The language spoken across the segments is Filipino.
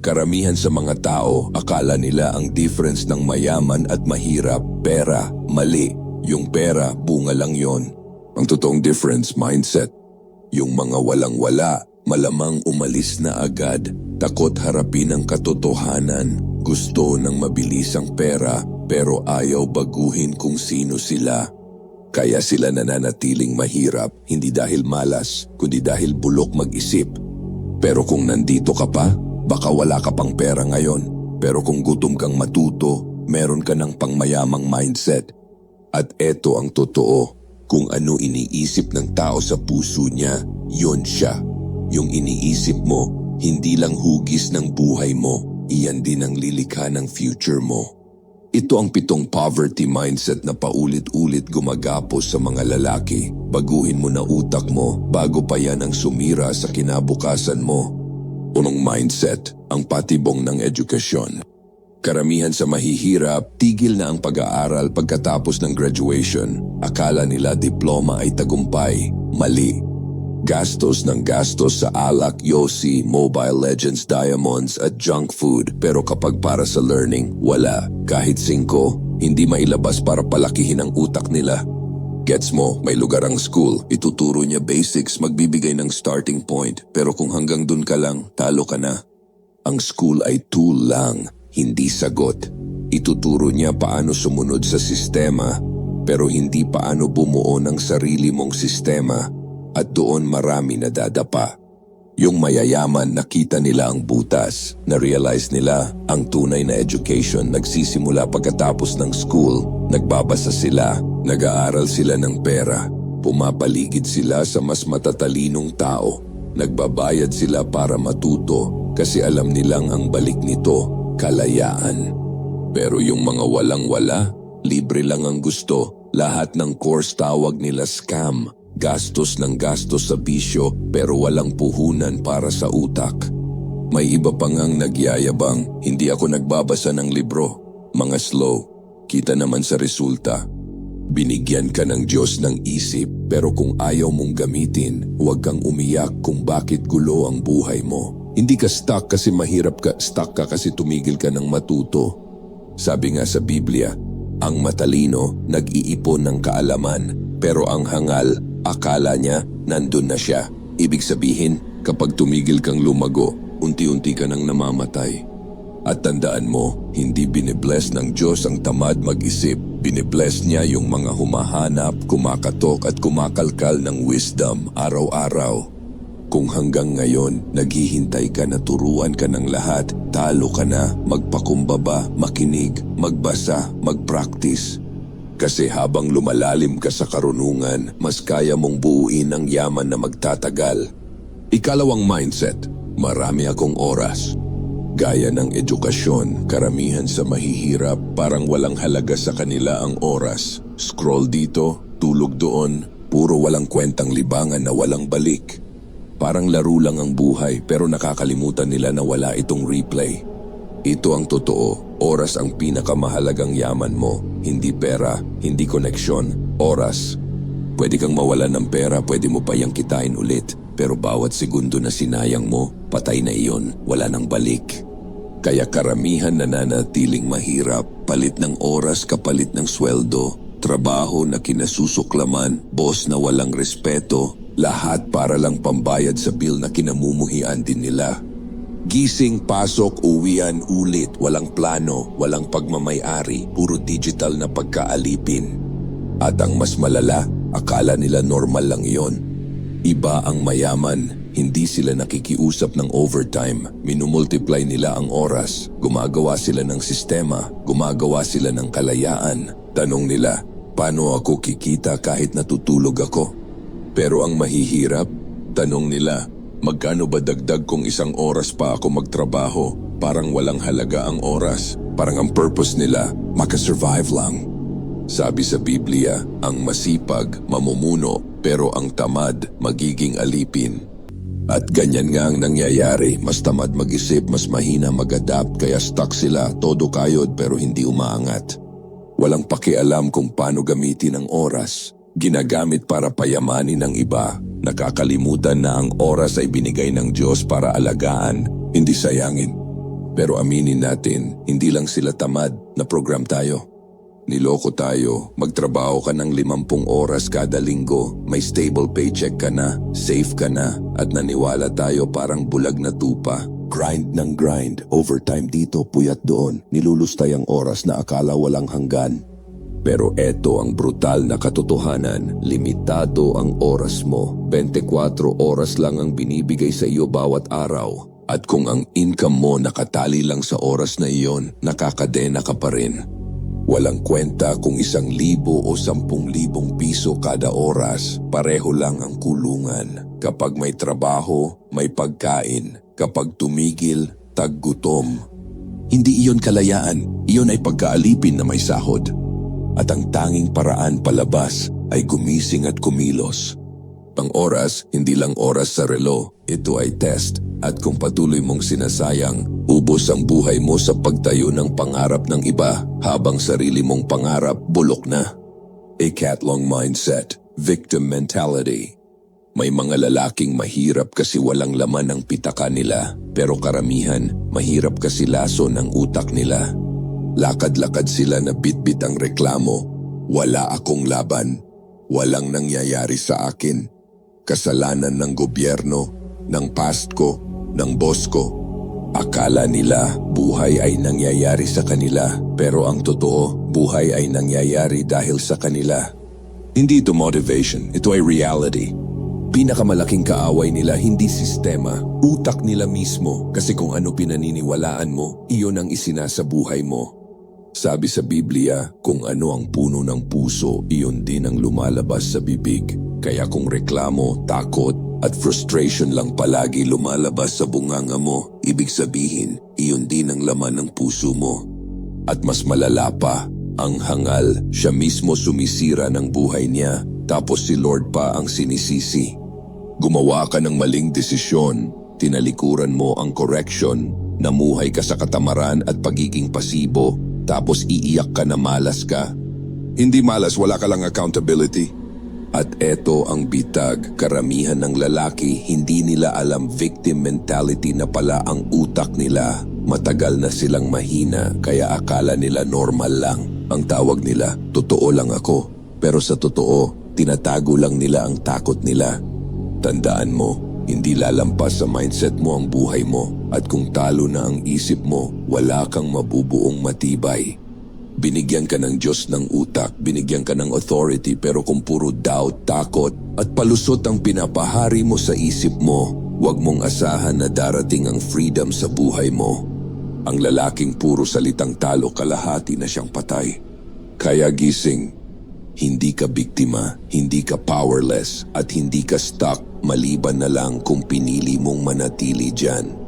Karamihan sa mga tao, akala nila ang difference ng mayaman at mahirap, pera, mali. Yung pera, bunga lang yon. Ang totoong difference, mindset. Yung mga walang-wala, malamang umalis na agad. Takot harapin ang katotohanan. Gusto ng mabilisang pera, pero ayaw baguhin kung sino sila. Kaya sila nananatiling mahirap, hindi dahil malas, kundi dahil bulok mag-isip. Pero kung nandito ka pa, baka wala ka pang pera ngayon. Pero kung gutom kang matuto, meron ka ng pangmayamang mindset. At eto ang totoo, kung ano iniisip ng tao sa puso niya, yon siya. Yung iniisip mo, hindi lang hugis ng buhay mo, iyan din ang lilikha ng future mo. Ito ang pitong poverty mindset na paulit-ulit gumagapos sa mga lalaki. Baguhin mo na utak mo bago pa yan ang sumira sa kinabukasan mo. Unong mindset, ang patibong ng edukasyon. Karamihan sa mahihirap, tigil na ang pag-aaral pagkatapos ng graduation. Akala nila diploma ay tagumpay. Mali. Gastos ng gastos sa alak, yosi, mobile legends, diamonds at junk food. Pero kapag para sa learning, wala. Kahit singko, hindi mailabas para palakihin ang utak nila. Gets mo, may lugar ang school, ituturo niya basics, magbibigay ng starting point. Pero kung hanggang dun ka lang, talo ka na. Ang school ay tool lang, hindi sagot. Ituturo niya paano sumunod sa sistema, pero hindi paano bumuo ng sarili mong sistema at doon marami nadadapa. Yung mayayaman nakita nila ang butas, na-realize nila ang tunay na education nagsisimula pagkatapos ng school, nagbabasa sila, nag-aaral sila ng pera, pumapaligid sila sa mas matatalinong tao, nagbabayad sila para matuto kasi alam nilang ang balik nito, kalayaan. Pero yung mga walang-wala, libre lang ang gusto, lahat ng course tawag nila scam, gastos ng gastos sa bisyo pero walang puhunan para sa utak. May iba pa ngang nagyayabang, hindi ako nagbabasa ng libro, mga slow, kita naman sa resulta. Binigyan ka ng Diyos ng isip pero kung ayaw mong gamitin, huwag kang umiyak kung bakit gulo ang buhay mo. Hindi ka stuck kasi mahirap ka, stuck ka kasi tumigil ka ng matuto. Sabi nga sa Biblia, ang matalino nag-iipon ng kaalaman pero ang hangal, akala niya nandun na siya. Ibig sabihin, kapag tumigil kang lumago, unti-unti ka nang namamatay. At tandaan mo, hindi binibless ng Diyos ang tamad mag-isip. Binibless niya yung mga humahanap, kumakatok at kumakalkal ng wisdom araw-araw. Kung hanggang ngayon, naghihintay ka na turuan ka ng lahat, talo ka na, magpakumbaba, makinig, magbasa, magpractice. Kasi habang lumalalim ka sa karunungan, mas kaya mong buuin ang yaman na magtatagal. Ikalawang mindset, marami akong oras. Gaya ng edukasyon, karamihan sa mahihirap parang walang halaga sa kanila ang oras. Scroll dito, tulog doon, puro walang kwentang libangan na walang balik. Parang laro lang ang buhay pero nakakalimutan nila na wala itong replay. Ito ang totoo, oras ang pinakamahalagang yaman mo. Hindi pera, hindi koneksyon, oras. Pwede kang mawalan ng pera, pwede mo pa yang kitain ulit. Pero bawat segundo na sinayang mo, patay na iyon, wala nang balik. Kaya karamihan nananatiling mahirap, palit ng oras kapalit ng sweldo, trabaho na kinasusuklaman, boss na walang respeto, lahat para lang pambayad sa bill na kinamumuhian din nila. Gising, pasok, uwian, ulit, walang plano, walang pagmamayari, puro digital na pagkaalipin. At ang mas malala, akala nila normal lang iyon. Iba ang mayaman, hindi sila nakikiusap ng overtime, minumultiply nila ang oras, gumagawa sila ng sistema, gumagawa sila ng kalayaan. Tanong nila, paano ako kikita kahit natutulog ako? Pero ang mahihirap, tanong nila, magkano ba dagdag kung isang oras pa ako magtrabaho? Parang walang halaga ang oras. Parang ang purpose nila, makasurvive lang. Sabi sa Biblia, ang masipag, mamumuno, pero ang tamad, magiging alipin. At ganyan nga ang nangyayari, mas tamad mag-isip, mas mahina mag-adapt, kaya stuck sila, todo kayod pero hindi umaangat. Walang pakialam kung paano gamitin ang oras. Ginagamit para payamanin ng iba. Nakakalimutan na ang oras ay binigay ng Diyos para alagaan, hindi sayangin. Pero aminin natin, hindi lang sila tamad na program tayo. Niloko tayo, magtrabaho ka ng limampung oras kada linggo, may stable paycheck ka na, safe ka na, at naniwala tayo parang bulag na tupa. Grind ng grind, overtime dito, puyat doon, nilulustay ang oras na akala walang hanggan. Pero eto ang brutal na katotohanan, limitado ang oras mo. 24 oras lang ang binibigay sa iyo bawat araw. At kung ang income mo nakatali lang sa oras na iyon, nakakadena ka pa rin. Walang kwenta kung isang libo o sampung libong piso kada oras, pareho lang ang kulungan. Kapag may trabaho, may pagkain. Kapag tumigil, taggutom. Hindi iyon kalayaan, iyon ay pagkaalipin na may sahod. At ang tanging paraan palabas ay gumising at kumilos. Ang oras, hindi lang oras sa relo, ito ay test. At kung patuloy mong sinasayang, ubos ang buhay mo sa pagtayo ng pangarap ng iba habang sarili mong pangarap bulok na. A catlong mindset, victim mentality. May mga lalaking mahirap kasi walang laman ang pitaka nila, pero karamihan mahirap kasi laso ng utak nila. Lakad-lakad sila na bitbit ang reklamo. Wala akong laban. Walang nangyayari sa akin. Kasalanan ng gobyerno, ng past ko, ng boss ko. Akala nila buhay ay nangyayari sa kanila, pero ang totoo, buhay ay nangyayari dahil sa kanila. Hindi ito motivation, ito ay reality. Pinakamalaking kaaway nila hindi sistema, utak nila mismo kasi kung ano pinaniniwalaan mo, iyon ang isinasa buhay mo. Sabi sa Biblia, kung ano ang puno ng puso, iyon din ang lumalabas sa bibig. Kaya kung reklamo, takot, at frustration lang palagi lumalabas sa bunganga mo, ibig sabihin, iyon din ang laman ng puso mo. At mas malala pa, ang hangal, siya mismo sumisira ng buhay niya, tapos si Lord pa ang sinisisi. Gumawa ka ng maling desisyon, tinalikuran mo ang correction, namuhay ka sa katamaran at pagiging pasibo, tapos iiyak ka na malas ka. Hindi malas, wala ka lang accountability. At eto ang bitag, karamihan ng lalaki hindi nila alam victim mentality na pala ang utak nila. Matagal na silang mahina kaya akala nila normal lang. Ang tawag nila, totoo lang ako. Pero sa totoo, tinatago lang nila ang takot nila. Tandaan mo, hindi lalampas sa mindset mo ang buhay mo at kung talo na ang isip mo, wala kang mabubuong matibay. Binigyan ka ng Diyos ng utak, binigyan ka ng authority pero kung puro doubt, takot at palusot ang pinapahari mo sa isip mo, huwag mong asahan na darating ang freedom sa buhay mo. Ang lalaking puro salitang talo kalahati na siyang patay. Kaya gising, hindi ka biktima, hindi ka powerless at hindi ka stuck maliban na lang kung pinili mong manatili dyan.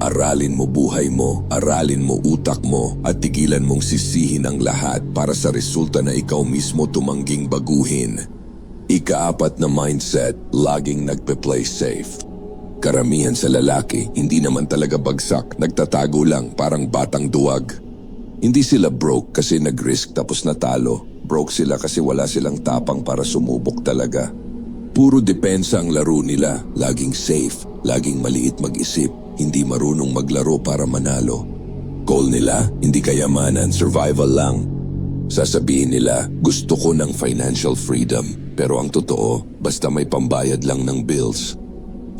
Aralin mo buhay mo, aralin mo utak mo at tigilan mong sisihin ang lahat para sa resulta na ikaw mismo tumangging baguhin. Ikaapat na mindset, laging nagpe-play safe. Karamihan sa lalaki, hindi naman talaga bagsak, nagtatago lang parang batang duwag. Hindi sila broke kasi nag-risk tapos natalo. Broke sila kasi wala silang tapang para sumubok talaga. Puro depensa ang laro nila, laging safe, laging maliit mag-isip, hindi marunong maglaro para manalo. Goal nila, hindi kayamanan, survival lang. Sasabihin nila, gusto ko ng financial freedom, pero ang totoo, basta may pambayad lang ng bills.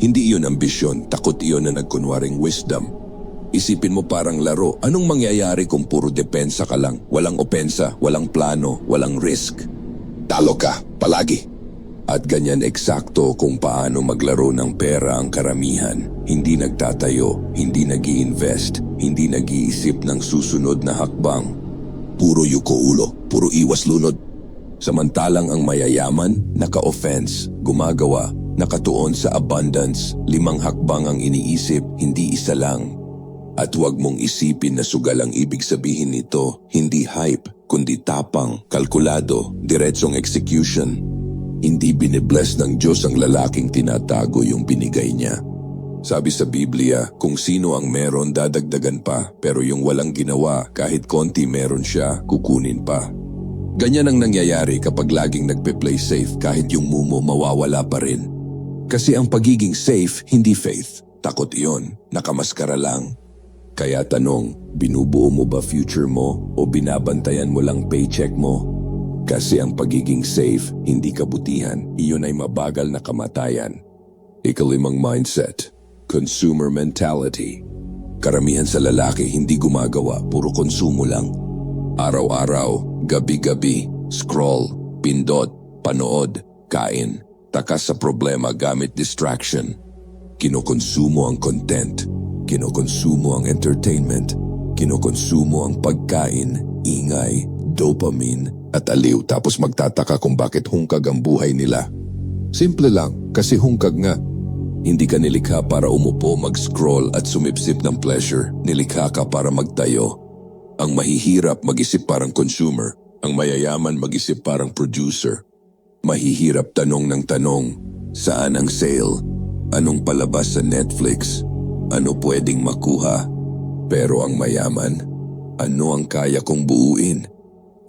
Hindi iyon ambisyon, takot iyon na nagkunwaring wisdom. Isipin mo parang laro, anong mangyayari kung puro depensa ka lang? Walang opensa, walang plano, walang risk. Talo ka, palagi. At ganyan eksakto kung paano maglaro ng pera ang karamihan. Hindi nagtatayo, hindi nag invest hindi nag-iisip ng susunod na hakbang. Puro yuko ulo, puro iwas lunod. Samantalang ang mayayaman, naka-offense, gumagawa, nakatuon sa abundance, limang hakbang ang iniisip, hindi isa lang. At huwag mong isipin na sugal ang ibig sabihin nito, hindi hype, kundi tapang, kalkulado, diretsong execution. Hindi binibless ng Diyos ang lalaking tinatago yung binigay niya. Sabi sa Biblia, kung sino ang meron dadagdagan pa, pero yung walang ginawa, kahit konti meron siya, kukunin pa. Ganyan ang nangyayari kapag laging nagpe-play safe kahit yung mumo mawawala pa rin. Kasi ang pagiging safe, hindi faith. Takot iyon, nakamaskara lang. Kaya tanong, binubuo mo ba future mo o binabantayan mo lang paycheck mo? Kasi ang pagiging safe, hindi kabutihan, iyon ay mabagal na kamatayan. Ikalimang mindset, consumer mentality. Karamihan sa lalaki hindi gumagawa, puro konsumo lang. Araw-araw, gabi-gabi, scroll, pindot, panood, kain, takas sa problema gamit distraction. Kinokonsumo ang content, kinokonsumo ang entertainment, kinokonsumo ang pagkain, ingay, dopamine at aliw tapos magtataka kung bakit hungkag ang buhay nila. Simple lang, kasi hungkag nga. Hindi ka nilikha para umupo, mag-scroll at sumipsip ng pleasure. Nilikha ka para magtayo. Ang mahihirap mag-isip parang consumer. Ang mayayaman mag-isip parang producer. Mahihirap tanong ng tanong, saan ang sale? Anong palabas sa Netflix? Ano pwedeng makuha? Pero ang mayaman, ano ang kaya kong buuin?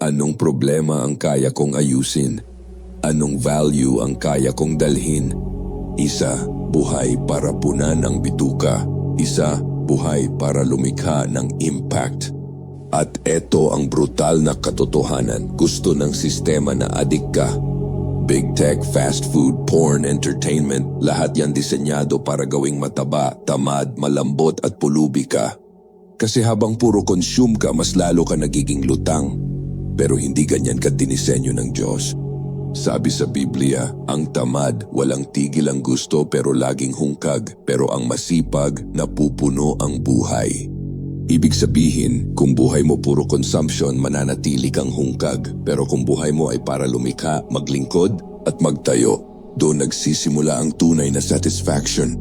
Anong problema ang kaya kong ayusin? Anong value ang kaya kong dalhin? Isa, buhay para punan ang bituka. Isa, buhay para lumikha ng impact. At eto ang brutal na katotohanan. Gusto ng sistema na adik ka. Big tech, fast food, porn, entertainment, lahat yan disenyado para gawing mataba, tamad, malambot at pulubi ka. Kasi habang puro consume ka, mas lalo ka nagiging lutang. Pero hindi ganyan ka dinisenyo ng Diyos. Sabi sa Biblia, ang tamad, walang tigil ang gusto pero laging hungkag, pero ang masipag, napupuno ang buhay. Ibig sabihin, kung buhay mo puro consumption, mananatili kang hungkag. Pero kung buhay mo ay para lumikha, maglingkod at magtayo, doon nagsisimula ang tunay na satisfaction.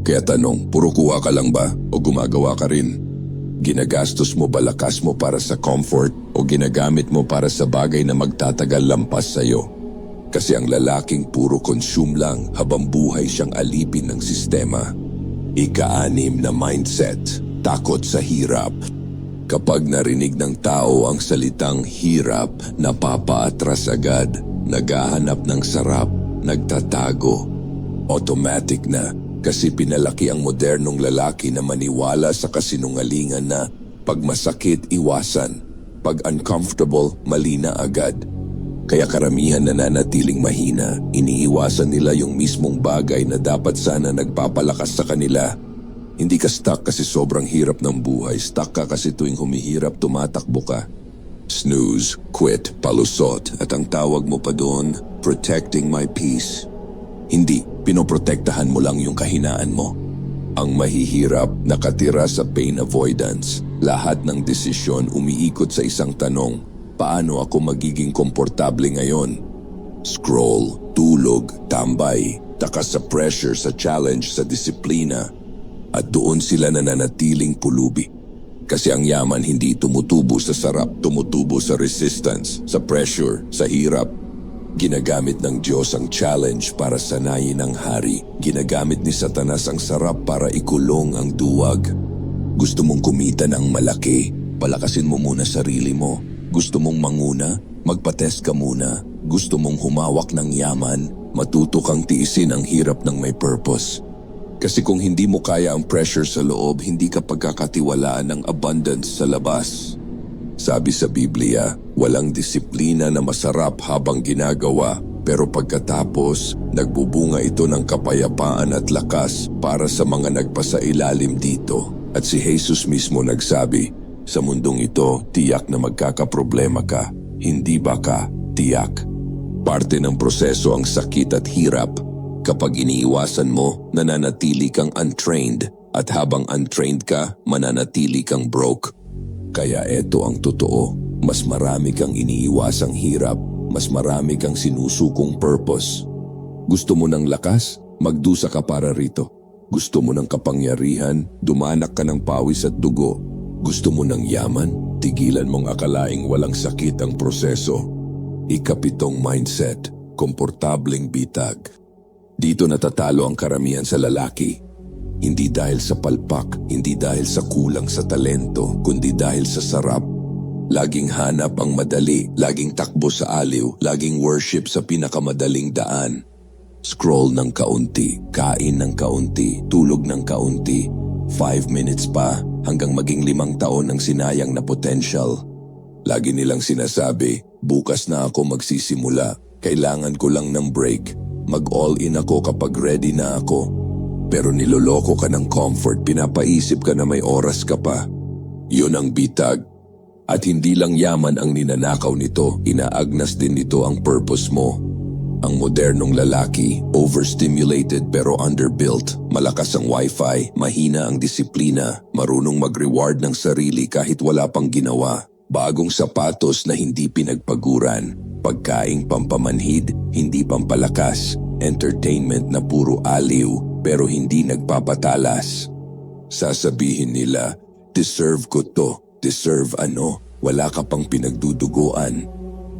Kaya tanong, puro kuha ka lang ba o gumagawa ka rin? Ginagastos mo ba lakas mo para sa comfort o ginagamit mo para sa bagay na magtatagal lampas sa'yo? Kasi ang lalaking puro consume lang habang buhay siyang alipin ng sistema. Ika-anim na mindset, takot sa hirap. Kapag narinig ng tao ang salitang hirap, napapaatras agad, naghahanap ng sarap, nagtatago. Automatic na kasi pinalaki ang modernong lalaki na maniwala sa kasinungalingan na pag masakit, iwasan. Pag uncomfortable, mali na agad. Kaya karamihan nananatiling mahina, iniiwasan nila yung mismong bagay na dapat sana nagpapalakas sa kanila. Hindi ka stuck kasi sobrang hirap ng buhay, stuck ka kasi tuwing humihirap tumatakbo ka. Snooze, quit, palusot, at ang tawag mo pa doon, protecting my peace. Hindi, pinoprotektahan mo lang yung kahinaan mo. Ang mahihirap nakatira sa pain avoidance. Lahat ng desisyon umiikot sa isang tanong, paano ako magiging komportable ngayon? Scroll, tulog, tambay, takas sa pressure, sa challenge, sa disiplina. At doon sila nananatiling pulubi. Kasi ang yaman hindi tumutubo sa sarap, tumutubo sa resistance, sa pressure, sa hirap. Ginagamit ng Diyos ang challenge para sanayin ang hari. Ginagamit ni Satanas ang sarap para ikulong ang duwag. Gusto mong kumita ng malaki, palakasin mo muna sarili mo. Gusto mong manguna, magpatest ka muna. Gusto mong humawak ng yaman, matuto kang tiisin ang hirap ng may purpose. Kasi kung hindi mo kaya ang pressure sa loob, hindi ka pagkakatiwalaan ng abundance sa labas. Sabi sa Biblia, walang disiplina na masarap habang ginagawa, pero pagkatapos, nagbubunga ito ng kapayapaan at lakas para sa mga nagpasailalim dito. At si Jesus mismo nagsabi, sa mundong ito, tiyak na magkakaproblema ka. Hindi ba ka? Tiyak. Parte ng proseso ang sakit at hirap. Kapag iniiwasan mo, nananatili kang untrained at habang untrained ka, mananatili kang broke. Kaya eto ang totoo, mas marami kang iniiwasang hirap, mas marami kang sinusukong purpose. Gusto mo ng lakas? Magdusa ka para rito. Gusto mo ng kapangyarihan? Dumanak ka ng pawis at dugo. Gusto mo ng yaman? Tigilan mong akalaing walang sakit ang proseso. Ikapitong mindset, komportableng bitag. Dito natatalo ang karamihan sa lalaki. Hindi dahil sa palpak, hindi dahil sa kulang sa talento, kundi dahil sa sarap. Laging hanap ang madali, laging takbo sa aliw, laging worship sa pinakamadaling daan. Scroll ng kaunti, kain ng kaunti, tulog ng kaunti. Five minutes pa, hanggang maging limang taon ng sinayang na potential. Lagi nilang sinasabi, bukas na ako magsisimula, kailangan ko lang ng break. Mag-all in ako kapag ready na ako. Pero niloloko ka ng comfort, pinapaisip ka na may oras ka pa. Yun ang bitag. At hindi lang yaman ang ninanakaw nito, inaagnas din nito ang purpose mo. Ang modernong lalaki, overstimulated pero underbuilt, malakas ang wifi, mahina ang disiplina, marunong mag-reward ng sarili kahit wala pang ginawa, bagong sapatos na hindi pinagpaguran, pagkaing pampamanhid, hindi pampalakas, entertainment na puro aliw pero hindi nagpapatalas. Sasabihin nila, deserve ko to, deserve ano, wala ka pang pinagduduguan.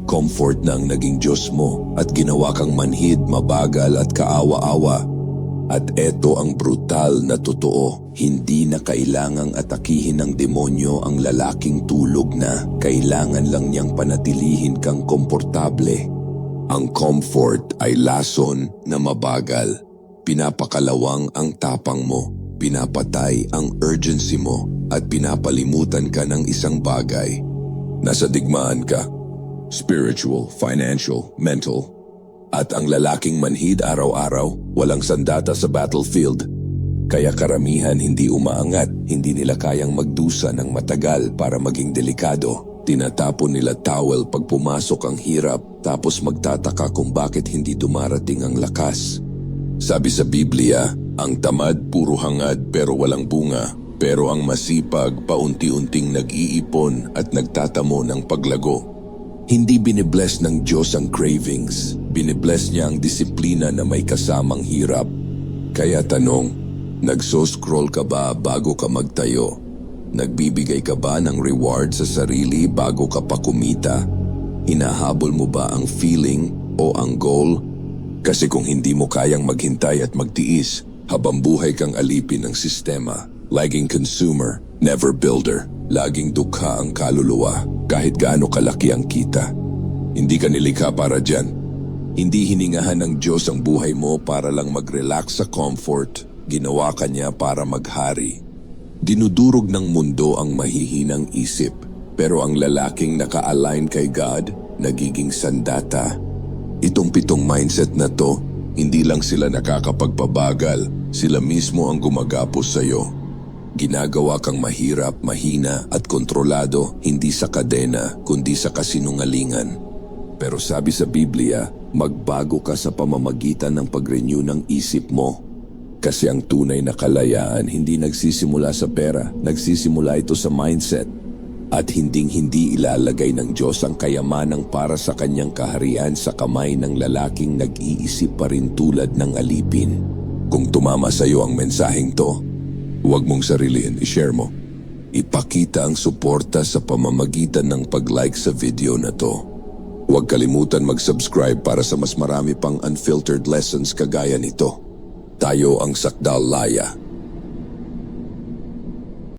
Comfort na ang naging Diyos mo at ginawa kang manhid, mabagal at kaawa-awa. At eto ang brutal na totoo, hindi na kailangang atakihin ng demonyo ang lalaking tulog na, kailangan lang niyang panatilihin kang komportable. Ang comfort ay lason na mabagal. Pinapakalawang ang tapang mo, pinapatay ang urgency mo, at pinapalimutan ka ng isang bagay. Nasa digmaan ka, spiritual, financial, mental. At ang lalaking manhid araw-araw, walang sandata sa battlefield. Kaya karamihan hindi umaangat, hindi nila kayang magdusa ng matagal para maging delikado. Tinatapon nila towel pag pumasok ang hirap tapos magtataka kung bakit hindi dumarating ang lakas. Sabi sa Biblia, ang tamad puro hangad pero walang bunga. Pero ang masipag paunti-unting nag-iipon at nagtatamo ng paglago. Hindi binibless ng Diyos ang cravings. Binibless niya ang disiplina na may kasamang hirap. Kaya tanong, nagso-scroll ka ba bago ka magtayo? Nagbibigay ka ba ng reward sa sarili bago ka pa kumita? Hinahabol mo ba ang feeling o ang goal? Kasi kung hindi mo kayang maghintay at magtiis, habang buhay kang alipin ng sistema, laging consumer, never builder, laging dukha ang kaluluwa, kahit gaano kalaki ang kita. Hindi ka nilikha para dyan. Hindi hiningahan ng Diyos ang buhay mo para lang mag-relax sa comfort, ginawa ka niya para maghari. Dinudurog ng mundo ang mahihinang isip, pero ang lalaking naka-align kay God, nagiging sandata. Itong pitong mindset na to, hindi lang sila nakakapagpabagal, sila mismo ang gumagapos sa'yo. Ginagawa kang mahirap, mahina at kontrolado hindi sa kadena kundi sa kasinungalingan. Pero sabi sa Biblia, magbago ka sa pamamagitan ng pag-renew ng isip mo. Kasi ang tunay na kalayaan hindi nagsisimula sa pera, nagsisimula ito sa mindset. At hinding-hindi ilalagay ng Diyos ang kayamanang para sa kanyang kaharian sa kamay ng lalaking nag-iisip pa rin tulad ng alipin. Kung tumama sa iyo ang mensaheng to, huwag mong sariliin, i-share mo. Ipakita ang suporta sa pamamagitan ng pag-like sa video na to. Huwag kalimutan mag-subscribe para sa mas marami pang unfiltered lessons kagaya nito. Tayo ang Sakdal Laya